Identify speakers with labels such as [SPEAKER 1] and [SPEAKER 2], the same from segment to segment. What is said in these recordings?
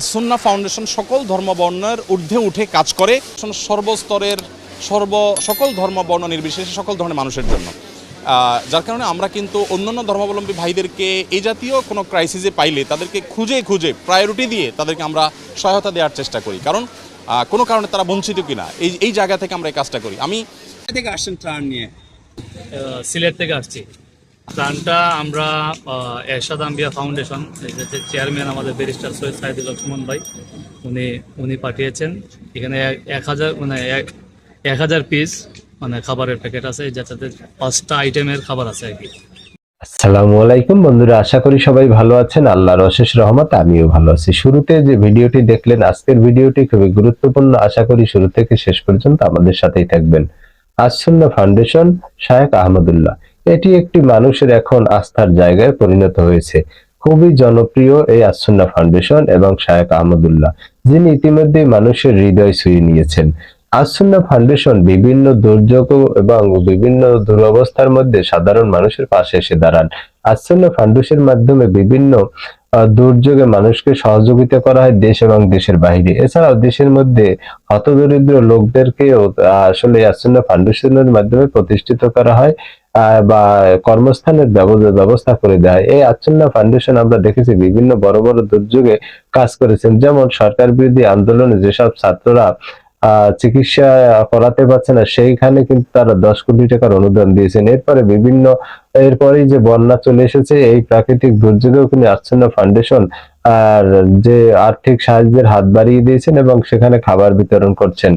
[SPEAKER 1] আসন্না foundation সকল ধর্ম বর্ণের ঊর্ধ্বে উঠে কাজ করে। সর্বস্তরের সর্ব সকল ধর্ম বর্ণ নির্বিশেষে সকল ধরনের মানুষের জন্য। যার কারণে আমরা কিন্তু অন্যান্য ধর্মাবলম্বী ভাইদেরকে এই জাতীয় কোনো ক্রাইসিসে পাইলে তাদেরকে খুঁজে খুঁজে প্রায়োরিটি দিয়ে তাদেরকে আমরা সহায়তা দেওয়ার চেষ্টা করি। কারণ কোনো কারণে তারা বঞ্চিত কিনা এই এই জায়গা থেকে আমরা এই কাজটা করি। আমি
[SPEAKER 2] থেকে আসছেন ত্রাণ নিয়ে?
[SPEAKER 3] সিলেট থেকে আসছি। প্ল্যানটা আমরা এরশাদ আম্বিয়া ফাউন্ডেশন চেয়ারম্যান আমাদের ব্যারিস্টার সৈয়দ সাইদুল লক্ষ্মণ ভাই, উনি উনি পাঠিয়েছেন। এখানে এক- হাজার মানে এক হাজার পিস মানে খাবারের প্যাকেট আছে যাতে পাঁচটা আইটেমের খাবার আছে আর কি।
[SPEAKER 4] আসসালামু আলাইকুম বন্ধুরা, আশা করি সবাই ভালো আছেন। আল্লাহর অশেষ রহমত, আমিও ভালো আছি। শুরুতে যে ভিডিওটি দেখলেন, আজকের ভিডিওটি খুবই গুরুত্বপূর্ণ। আশা করি শুরু থেকে শেষ পর্যন্ত আমাদের সাথেই থাকবেন। আসন্ন ফাউন্ডেশন শায়েক আহমদুল্লাহ। এটি একটি মানুষের এখন আস্থার জায়গায় পরিণত হয়েছে। খুবই জনপ্রিয় এই আসন্না ফাউন্ডেশন এবং শায়েক আহমদুল্লাহ, যিনি ইতিমধ্যে মানুষের হৃদয় ছুঁয়ে নিয়েছেন। আসন্ন ফাউন্ডেশন বিভিন্ন দুর্যোগ এবং বিভিন্ন দুরবস্থার মধ্যে সাধারণ মানুষের পাশে এসে দাঁড়ান। আসন্ন ফাউন্ডেশনের মাধ্যমে বিভিন্ন দুর্যোগে মানুষকে সহযোগিতা করা হয় দেশ এবং দেশের বাইরে এছাড়াও দেশের মধ্যে হতদরিদ্র লোকদেরকেও আসলে আসন্ন ফাউন্ডেশনের মাধ্যমে প্রতিষ্ঠিত করা হয়। বা কর্মস্থানের ব্যব- ব্যবস্থা করে দেয়। এই আচ্ছন্ন ফাউন্ডেশন আমরা দেখেছি বিভিন্ন বড় বড় দুর্যোগে কাজ করেছেন। যেমন সরকার বিরোধী আন্দোলনে যেসব ছাত্ররা চিকিৎসা করাতে পারছে না, সেইখানে কিন্তু তারা দশ কোটি টাকার অনুদান দিয়েছেন। এরপরে বিভিন্ন এরপরেই যে বন্যা চলে এসেছে, এই প্রাকৃতিক দুর্যোগেও কিন্তু আচ্ছন্ন ফাউন্ডেশন আর যে আর্থিক সাহায্যের হাত বাড়িয়ে দিয়েছেন এবং সেখানে খাবার বিতরণ করছেন।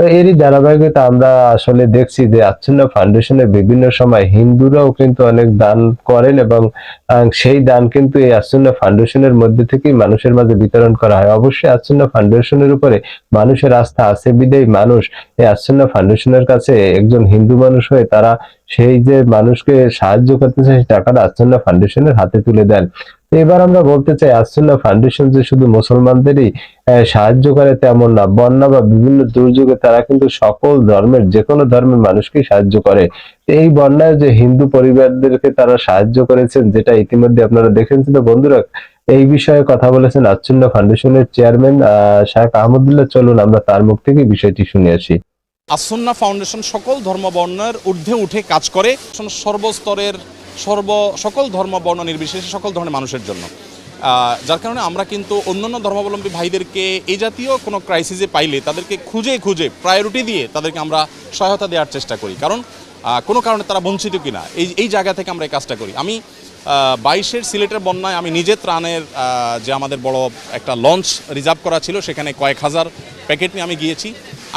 [SPEAKER 4] তো এরই ধারাবাহিকতা আমরা আসলে দেখছি যে আচ্ছন্ন ফাউন্ডেশনের বিভিন্ন সময় হিন্দুরাও কিন্তু অনেক দান করেন এবং সেই দান কিন্তু এই আচ্ছন্ন ফাউন্ডেশনের মধ্যে থেকেই মানুষের মাঝে বিতরণ করা হয়। অবশ্যই আচ্ছন্ন ফাউন্ডেশনের উপরে মানুষের আস্থা আছে, বিদেই মানুষ এই আচ্ছন্ন ফাউন্ডেশনের কাছে একজন হিন্দু মানুষ হয়ে তারা সেই যে মানুষকে সাহায্য করতেছে, সেই টাকাটা আচ্ছন্ন ফাউন্ডেশনের হাতে তুলে দেন। এবার আমরা বলতে চাই আচ্ছন্ন ফাউন্ডেশন যে শুধু মুসলমানদেরই সাহায্য করে তেমন না, বন্যা বা বিভিন্ন দুর্যোগে তারা কিন্তু সকল ধর্মের যে কোনো ধর্মের মানুষকেই সাহায্য করে। এই বন্যায় যে হিন্দু পরিবারদেরকে তারা সাহায্য করেছেন, যেটা ইতিমধ্যে আপনারা দেখেছেন, তো বন্ধুরা, এই বিষয়ে কথা বলেছেন আচ্ছন্ন ফাউন্ডেশনের চেয়ারম্যান শাহেখ আহমদুল্লাহ। চলুন আমরা তার মুখ থেকে বিষয়টি শুনে আসি।
[SPEAKER 1] আসন্না ফাউন্ডেশন সকল ধর্ম বর্ণের ঊর্ধ্বে উঠে কাজ করে, সর্বস্তরের সর্ব সকল ধর্ম, বর্ণ নির্বিশেষে সকল ধরনের মানুষের জন্য। যার কারণে আমরা কিন্তু অন্যান্য ধর্মাবলম্বী ভাইদেরকে এই জাতীয় কোনো ক্রাইসিসে পাইলে তাদেরকে খুঁজে খুঁজে প্রায়োরিটি দিয়ে তাদেরকে আমরা সহায়তা দেওয়ার চেষ্টা করি। কারণ কোনো কারণে তারা বঞ্চিত কিনা, এই এই জায়গা থেকে আমরা এই কাজটা করি। আমি বাইশের সিলেটের বন্যায় আমি নিজে ত্রাণের যে আমাদের বড় একটা লঞ্চ রিজার্ভ করা ছিল, সেখানে কয়েক হাজার প্যাকেট নিয়ে আমি গিয়েছি।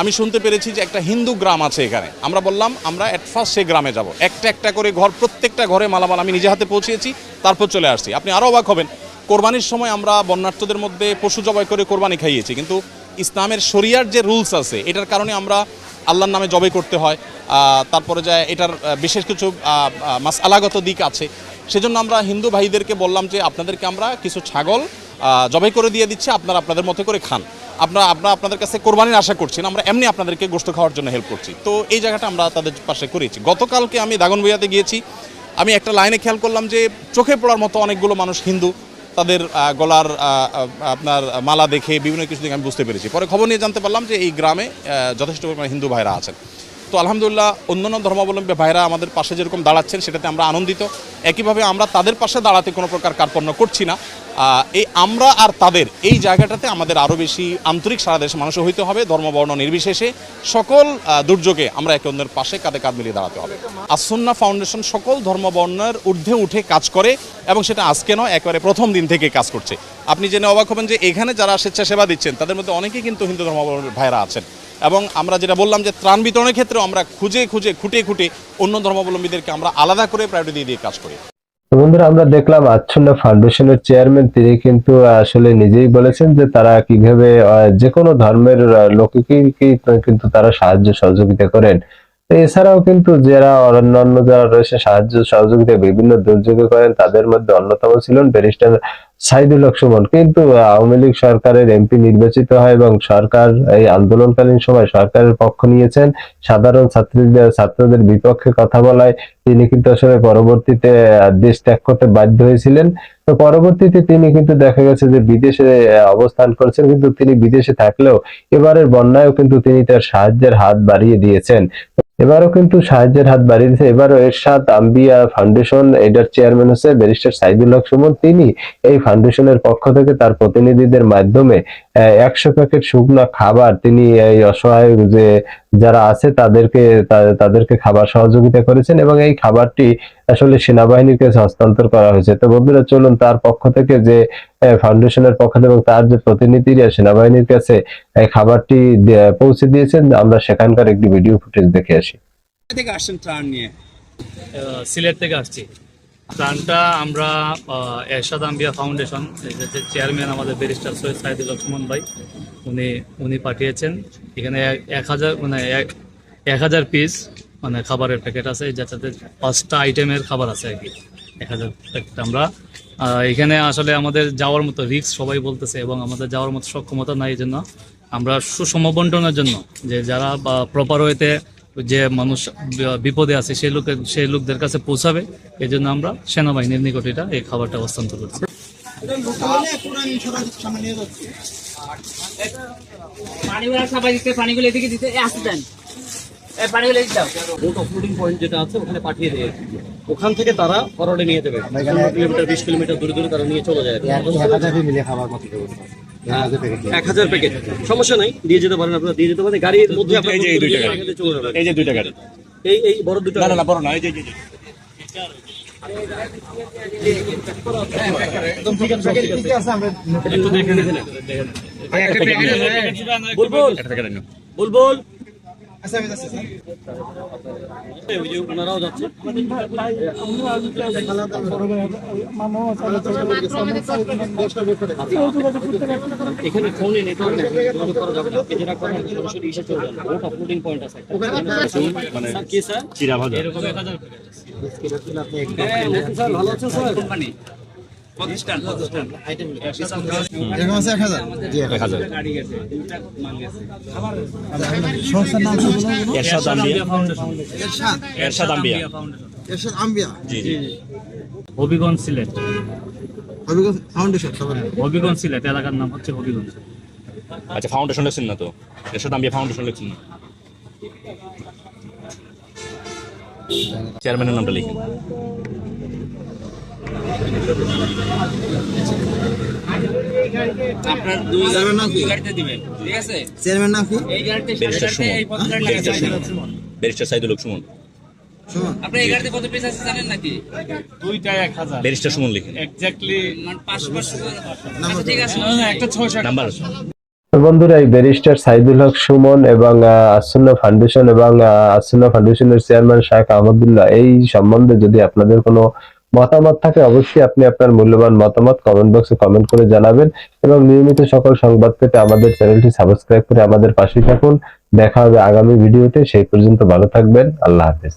[SPEAKER 1] আমি শুনতে পেরেছি যে একটা হিন্দু গ্রাম আছে এখানে। আমরা বললাম, আমরা এট ফার্স্ট সেই গ্রামে যাব। একটা একটা করে ঘর, প্রত্যেকটা ঘরে মালামাল আমি নিজে হাতে পৌঁছেছি তারপর চলে আসছি। আপনি আরও অবাক হবেন, কোরবানির সময় আমরা বন্যার্থদের মধ্যে পশু জবাই করে কোরবানি খাইয়েছি, কিন্তু ইসলামের শরিয়ার যে রুলস আছে, এটার কারণে আমরা আল্লাহর নামে জবাই করতে হয় তারপরে যায় এটার বিশেষ কিছু মাস আলাগত দিক আছে। সেজন্য আমরা হিন্দু ভাইদেরকে বললাম যে, আপনাদেরকে আমরা কিছু ছাগল জবাই করে দিয়ে দিচ্ছি, আপনারা আপনাদের মতো করে খান। আপনারা আমরা আপনাদের কাছে কোরবানির আশা করছি না, আমরা এমনি আপনাদেরকে গোস্ত খাওয়ার জন্য হেল্প করছি। তো এই জায়গাটা আমরা তাদের পাশে করেছি। গতকালকে আমি দাগনভূঞাতে গিয়েছি। আমি একটা লাইনে খেয়াল করলাম যে চোখে পড়ার মতো অনেকগুলো মানুষ হিন্দু, তাদের গলার আপনার মালা দেখে বিভিন্ন কিছু দেখে আমি বুঝতে পেরেছি। পরে খবর নিয়ে জানতে পারলাম যে এই গ্রামে যথেষ্ট পরিমাণে হিন্দু ভাইরা আছেন। তো আলহামদুলিল্লাহ অন্যান্য ধর্মাবলম্বী ভাইরা আমাদের পাশে যেরকম দাঁড়াচ্ছেন, সেটাতে আমরা আনন্দিত। একইভাবে আমরা তাদের পাশে দাঁড়াতে কোনো প্রকার কার্পণ্য করছি না। এই আমরা আর তাদের, এই জায়গাটাতে আমাদের আরও বেশি আন্তরিক সারা দেশের মানুষ হইতে হবে ধর্মবর্ণ নির্বিশেষে সকল দুর্যোগে আমরা একে অন্যের পাশে কাঁধে কাঁধ মিলিয়ে দাঁড়াতে হবে। আসন্না ফাউন্ডেশন সকল ধর্মবর্ণের ঊর্ধ্বে উঠে কাজ করে এবং সেটা আজকে নয়, একেবারে প্রথম দিন থেকে কাজ করছে। আপনি জেনে অবাক হবেন যে এখানে যারা স্বেচ্ছাসেবা দিচ্ছেন, তাদের মধ্যে অনেকেই কিন্তু হিন্দু ধর্মাবলম্বী ভাইরা আছেন। এবং আমরা যেটা বললাম যে ত্রাণ বিতরণের ক্ষেত্রে আমরা খুঁজে খুঁজে খুঁটে খুঁটে অন্য ধর্মাবলম্বীদেরকে আমরা আলাদা করে প্রায়োরিটি দিয়ে কাজ করি।
[SPEAKER 4] বন্ধুরা আমরা দেখলাম আচ্ছন্ন ফাউন্ডেশনের চেয়ারম্যান তিনি কিন্তু আসলে নিজেই বলেছেন যে তারা কীভাবে যে কোনো ধর্মের আহ, লোকেকেই কিন্তু তারা সাহায্য সহযোগিতা করেন। এছাড়াও কিন্তু যারা অন্যান্য যারা রয়েছে সাহায্য সহযোগিতা বিভিন্ন দুর্যোগে করেন তাদের মধ্যে অন্যতম ছিলেন ব্যারিস্টার সাইদুল হক সুমন। কিন্তু আওয়ামী লীগ সরকারের এমপি নির্বাচিত হয় এবং সরকার এই আন্দোলনকালীন সময় সরকারের পক্ষ নিয়েছেন। সাধারণ ছাত্রীদের, ছাত্রদের বিপক্ষে কথা বলায় তিনি কিন্তু আসলে পরবর্তীতে দেশ ত্যাগ করতে বাধ্য হয়েছিলেন। তো পরবর্তীতে তিনি কিন্তু দেখা গেছে যে বিদেশে অবস্থান করছেন, কিন্তু তিনি বিদেশে থাকলেও এবারের বন্যায়ও কিন্তু তিনি তার সাহায্যের হাত বাড়িয়ে দিয়েছেন। এবারও কিন্তু সাহায্যের হাত বাড়িয়ে দিয়েছে। এবারও এরশাদ, আম্বিয়া, ফাউন্ডেশন এটার চেয়ারম্যান হচ্ছে ব্যারিস্টার সাইদুল হক সুমন। তিনি এই ফাউন্ডেশনের পক্ষ থেকে তার প্রতিনিধিদের মাধ্যমে একশো প্যাকেট শুকনো খাবার, তিনি এই অসহায় যে যারা আছে তাদেরকে তাদেরকে খাবার সহযোগিতা করেছেন এবং এই খাবারটি আসলে সেনাবাহিনীর কাছে হস্তান্তর করা হয়েছে। তো বন্ধুরা, চলুন তার পক্ষ থেকে যে ফাউন্ডেশনের পক্ষ থেকে এবং তার যে প্রতিনিধিরা সেনাবাহিনীর কাছে এই খাবারটি পৌঁছে দিয়েছেন আমরা সেখানকার একটি ভিডিও ফুটেজ দেখে আসি।
[SPEAKER 2] থেকে আসছেন ত্রাণ নিয়ে?
[SPEAKER 3] আহ, সিলেট থেকে আসছি। ত্রাণটা আমরা এরশাদ আম্বিয়া ফাউন্ডেশন যে চেয়ারম্যান আমাদের ব্যারিস্টার সৈয়দ সাইদুল লক্ষ্মণ ভাই উনি উনি পাঠিয়েছেন। এখানে এক- এক হাজার মানে এক এক হাজার পিস মানে খাবারের প্যাকেট আছে যাতে পাঁচটা আইটেমের খাবার আছে আর কি। এক হাজার আমরা এখানে আসলে আমাদের যাওয়ার মতো রিস্ক সবাই বলতেছে এবং আমাদের যাওয়ার মতো সক্ষমতা নাই জন্য আমরা সুষম বন্টনের জন্য যে যারা প্রপার ওয়েতে যে মানুষ বিপদে আছে, সেই লোকের, সেই লোকদের কাছে পৌঁছাবে। এই জন্য আমরা সেনাবাহিনীর নিকট এটা, এই খাবারটা হস্তান্তর করছি।
[SPEAKER 5] পানিগুলো সবাই দিতে পানিগুলো এদিকে দিতে, এ
[SPEAKER 6] বোট অফলোডিং পয়েন্ট যেটা আছে ওখানে পাঠিয়ে ওখান থেকে তারা ফরওয়ার্ডে নিয়ে দেবে পনেরো কিলোমিটার বিশ কিলোমিটার দূরে দূরে তারা নিয়ে চলে যায়। এক হাজার প্যাকেট সমস্যা নাই দিয়ে যেতে পারেন আপনারা দিয়ে যেতে পারেন। গাড়ির মধ্যে
[SPEAKER 1] এই যে এই দুইটা গাড়ি।
[SPEAKER 6] আগে চলে যাবে
[SPEAKER 1] এই যে দুইটা গাড়ি।
[SPEAKER 6] এই এই বড় দুটো
[SPEAKER 1] না না না বড় না এই যে এই যে-
[SPEAKER 6] একটু দেখে নিতে বুলবুল।
[SPEAKER 1] একটা
[SPEAKER 6] ওনারাও যাচ্ছে। এখানে ফোনে নেটওয়ার্ক যেটা করেন সরাসরি ইসে চলে যান বোট অফলোডিং পয়েন্ট আছে মানে কি স্যার
[SPEAKER 1] চিরা
[SPEAKER 3] এরকম এক হাজার
[SPEAKER 6] স্যার ভালো আছেন স্যার?
[SPEAKER 2] কোম্পানি। প্রতিষ্ঠান প্রতিষ্ঠান
[SPEAKER 7] এরকম আছে এক হাজার?
[SPEAKER 1] এক হাজার।
[SPEAKER 2] গাড়ি গেছে দুইটা মাল গেছে।
[SPEAKER 7] সংস্থার নাম
[SPEAKER 1] এরশাদ আম্বিয়া
[SPEAKER 7] এরশাদ?
[SPEAKER 1] এরশাদ আম্বিয়া।
[SPEAKER 7] এরশাদ আম্বিয়া।
[SPEAKER 1] জি জি।
[SPEAKER 3] হবিগঞ্জ সিলেট।
[SPEAKER 7] হবিগঞ্জ ফাউন্ডেশন
[SPEAKER 3] হবিগঞ্জ সিলেট এলাকার নাম হচ্ছে হবিগঞ্জ।
[SPEAKER 1] আচ্ছা ফাউন্ডেশন লেখছেন না তো। এরশাদ আম্বিয়া ফাউন্ডেশন লেখছেন না চেয়ারম্যানের নামটা লিখেন।
[SPEAKER 2] আপনার দুই
[SPEAKER 7] চেয়ারম্যান নাম কি?
[SPEAKER 2] গাড়িতে দিবেন ঠিক আছে?
[SPEAKER 7] চেয়ারম্যান নাম কি?
[SPEAKER 2] এই গাড়িতে
[SPEAKER 1] ব্যারিস্টার সুমন
[SPEAKER 2] এই পথ গাড়ি
[SPEAKER 1] ব্যারিস্টার
[SPEAKER 2] লাগাতে
[SPEAKER 1] সুমন। ব্যারিস্টার সাইদুল সুমন।
[SPEAKER 7] সুমন।
[SPEAKER 2] আপনি এই গাড়িতে কত পিস আছে জানেন নাকি?
[SPEAKER 3] দুইটাই এক হাজার।
[SPEAKER 1] সুমন লিখেন।
[SPEAKER 3] এক্স্যাক্টলি
[SPEAKER 2] মানে পাঁচশো পাঁচশো আচ্ছা ঠিক আছে।
[SPEAKER 3] একটা ছয়শো
[SPEAKER 1] নাম্বার
[SPEAKER 4] বন্ধুরা এই ব্যারিস্টার সাইদুল হক সুমন এবং আসুন্না ফাউন্ডেশন এবং আসুন্না ফাউন্ডেশনের চেয়ারম্যান শাহ আহমদুল্লাহ এই সম্বন্ধে যদি আপনাদের কোনো মতামত থাকে, অবশ্যই আপনি আপনার মূল্যবান মতামত কমেন্ট বক্সে কমেন্ট করে জানাবেন এবং নিয়মিত সকল সংবাদ পেতে আমাদের চ্যানেলটি সাবস্ক্রাইব করে আমাদের পাশে থাকুন। দেখা হবে আগামী ভিডিওতে সেই পর্যন্ত ভালো থাকবেন। আল্লাহ হাফেজ।